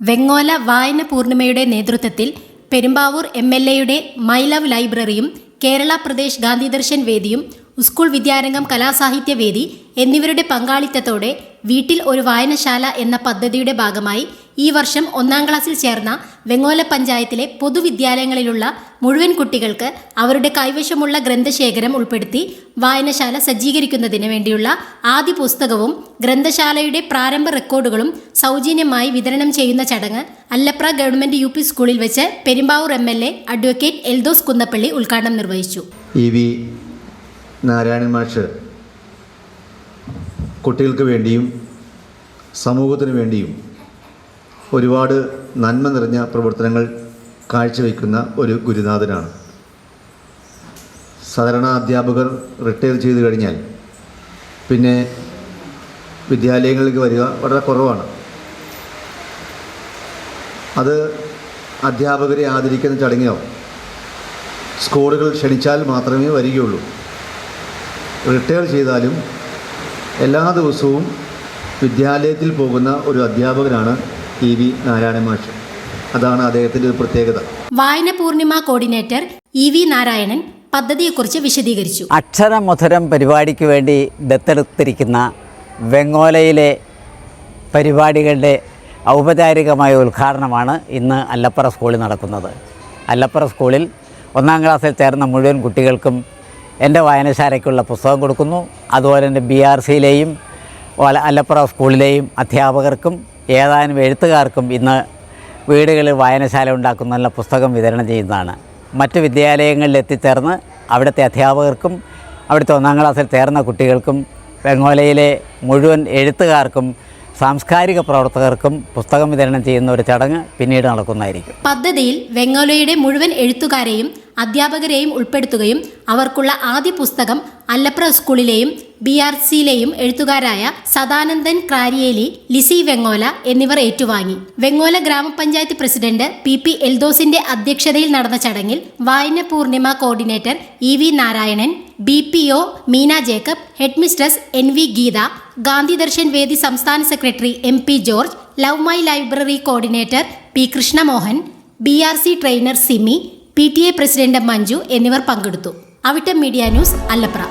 വെങ്ങോല വായന പൂർണിമയുടെ നേതൃത്വത്തിൽ പെരുമ്പാവൂർ എം എൽ എയുടെ മൈ ലവ് ലൈബ്രറിയും കേരള പ്രദേശ് ഗാന്ധിദർശൻ വേദിയും സ്കൂൾ വിദ്യാരംഗം കലാസാഹിത്യ വേദി എന്നിവരുടെ പങ്കാളിത്തത്തോടെ വീട്ടിൽ ഒരു വായനശാല എന്ന പദ്ധതിയുടെ ഭാഗമായി ഈ വർഷം ഒന്നാം ക്ലാസ്സിൽ ചേർന്ന വെങ്ങോല പഞ്ചായത്തിലെ പൊതുവിദ്യാലയങ്ങളിലുള്ള മുഴുവൻ കുട്ടികൾക്ക് അവരുടെ കൈവശമുള്ള ഗ്രന്ഥശേഖരം ഉൾപ്പെടുത്തി വായനശാല സജ്ജീകരിക്കുന്നതിന് വേണ്ടിയുള്ള ആദ്യ പുസ്തകവും ഗ്രന്ഥശാലയുടെ പ്രാരംഭ റെക്കോർഡുകളും സൗജന്യമായി വിതരണം ചെയ്യുന്ന ചടങ്ങ് അല്ലപ്ര ഗവൺമെന്റ് യു സ്കൂളിൽ വെച്ച് Perumbavoor M L A advocate Eldhose Kunnappilly ഉദ്ഘാടനം നിർവഹിച്ചു. നാരായണൻ കുട്ടികൾക്ക് വേണ്ടിയും സമൂഹത്തിന് വേണ്ടിയും ഒരുപാട് നന്മ നിറഞ്ഞ പ്രവർത്തനങ്ങൾ കാഴ്ചവെക്കുന്ന ഒരു ഗുരുനാഥനാണ്. സാധാരണ അധ്യാപകർ റിട്ടയർ ചെയ്ത് കഴിഞ്ഞാൽ പിന്നെ വിദ്യാലയങ്ങളിലേക്ക് വരിക വളരെ കുറവാണ്. അത് അധ്യാപകരെ ആദരിക്കുന്ന ചടങ്ങിലോ സ്കൂളുകൾ ക്ഷണിച്ചാൽ മാത്രമേ വരികയുള്ളൂ. റിട്ടയർ ചെയ്താലും എല്ലാ ദിവസവും വിദ്യാലയത്തിൽ പോകുന്ന ഒരു അധ്യാപകനാണ് ഇ വി നാരായണ മാഷ്. അതാണ് അദ്ദേഹത്തിന്റെ ഒരു പ്രത്യേകത. Vayana Poornima coordinator E V Narayanan പദ്ധതിയെക്കുറിച്ച് വിശദീകരിച്ചു. അക്ഷരമധുരം പരിപാടിക്ക് വേണ്ടി ദത്തെടുത്തിരിക്കുന്ന വെങ്ങോലയിലെ പരിപാടികളുടെ ഔപചാരികമായ ഉദ്ഘാടനമാണ് ഇന്ന് അല്ലപ്പുറ സ്കൂളിൽ നടക്കുന്നത്. അല്ലപ്പറ സ്കൂളിൽ ഒന്നാം ക്ലാസ്സിൽ ചേർന്ന മുഴുവൻ കുട്ടികൾക്കും എന്റെ വായനശാലയ്ക്കുള്ള പുസ്തകം കൊടുക്കുന്നു. അതുപോലെ തന്നെ ബി ആർ സിയിലെയും അല്ലപ്പുറ സ്കൂളിലെയും അധ്യാപകർക്കും ഏതാനും എഴുത്തുകാർക്കും ഇന്ന് വീടുകളിൽ വായനശാല നല്ല പുസ്തകം വിതരണം ചെയ്യുന്നതാണ്. മറ്റ് വിദ്യാലയങ്ങളിൽ എത്തിച്ചേർന്ന് അവിടുത്തെ അധ്യാപകർക്കും അവിടുത്തെ ഒന്നാം ക്ലാസ്സിൽ ചേർന്ന കുട്ടികൾക്കും വെങ്ങോലയിലെ മുഴുവൻ എഴുത്തുകാർക്കും സാംസ്കാരിക പ്രവർത്തകർക്കും പുസ്തകം വിതരണം ചെയ്യുന്ന ഒരു ചടങ്ങ് പിന്നീട് നടക്കുന്നതായിരിക്കും. പദ്ധതിയിൽ വെങ്ങോലയുടെ മുഴുവൻ എഴുത്തുകാരെയും അധ്യാപകരെയും ഉൾപ്പെടുത്തുകയും അവർക്കുള്ള ആദ്യ പുസ്തകം അല്ലപ്ര സ്കൂളിലെയും ബി ആർ സിയിലെയും എഴുത്തുകാരായ സദാനന്ദൻ ക്രാരിയേലി ലിസി വെങ്ങോല എന്നിവർ ഏറ്റുവാങ്ങി. വെങ്ങോല ഗ്രാമപഞ്ചായത്ത് പ്രസിഡന്റ് പി പി എൽദോസിന്റെ അധ്യക്ഷതയിൽ നടന്ന ചടങ്ങിൽ Vayana Poornima coordinator E V Narayanan B P O Meena Jacob head mistress N V Geetha Gandhi Darshan Vedi സംസ്ഥാന secretary M P George love my library coordinator P Krishnamohan B R C trainer Simi P T A president Manju എന്നിവർ പങ്കെടുത്തു. Avittam media news Allapra.